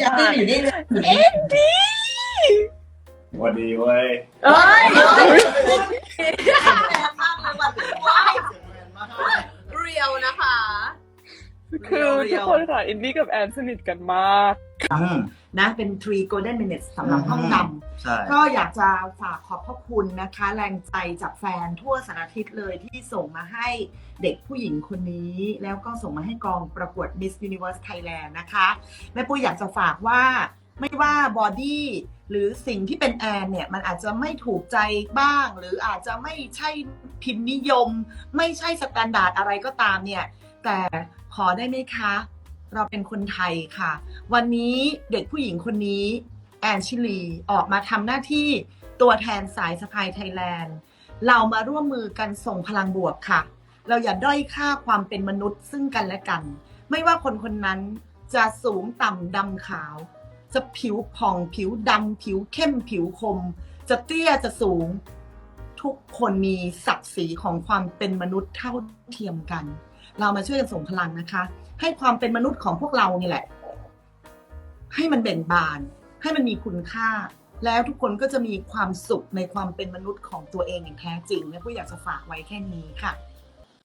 อยากตื่นอยู่นี่เลยเอ็นดีสวัสดีเว้ยเอ้ยเรียวนะคะ คือทุกคนค่ะอินดี้กับแอนสนิทกันมากนะเป็น three golden minutes สำหรับห้องดำใช่ก็อยากจะฝากขอบพระคุณนะคะ แรงใจจากแฟนทั่วสารทิศเลยที่ส่งมาให้เด็กผู้หญิงคนนี้ แล้วก็ส่งมาให้กองประกวด Miss Universe Thailand นะคะแม่ปุ้ยอยากจะฝากว่าไม่ว่าบอดี้หรือสิ่งที่เป็นแอนเนี่ย มันอาจจะไม่ถูกใจบ้าง หรืออาจจะไม่ใช่พิมพ์นิยม ไม่ใช่สแตนดาร์ดอะไรก็ตามเนี่ย แต่ขอได้ไหมคะ เราเป็นคนไทยค่ะ วันนี้เด็กผู้หญิงคนนี้ แอนชิลี ออกมาทำหน้าที่ตัวแทนสายสะพายไทยแลนด์ เรามาร่วมมือกันส่งพลังบวกค่ะ เราอย่าด้อยค่าความเป็นมนุษย์ซึ่งกันและกัน ไม่ว่าคนคนนั้นจะสูงต่ำดำขาว จะผิวผ่องผิวดำผิวเข้มผิวคม จะเตี้ยจะสูง ทุกคนมีศักดิ์ศรีของความเป็นมนุษย์เท่าเทียมกัน เรามาช่วยกันส่งพลังนะคะ ให้ความเป็นมนุษย์ของพวกเรานี่แหละ ให้มันเบ่งบาน ให้มันมีคุณค่า แล้วทุกคนก็จะมีความสุขในความเป็นมนุษย์ของตัวเองอย่างแท้จริงและผู้อยากจะฝากไว้แค่นี้ค่ะ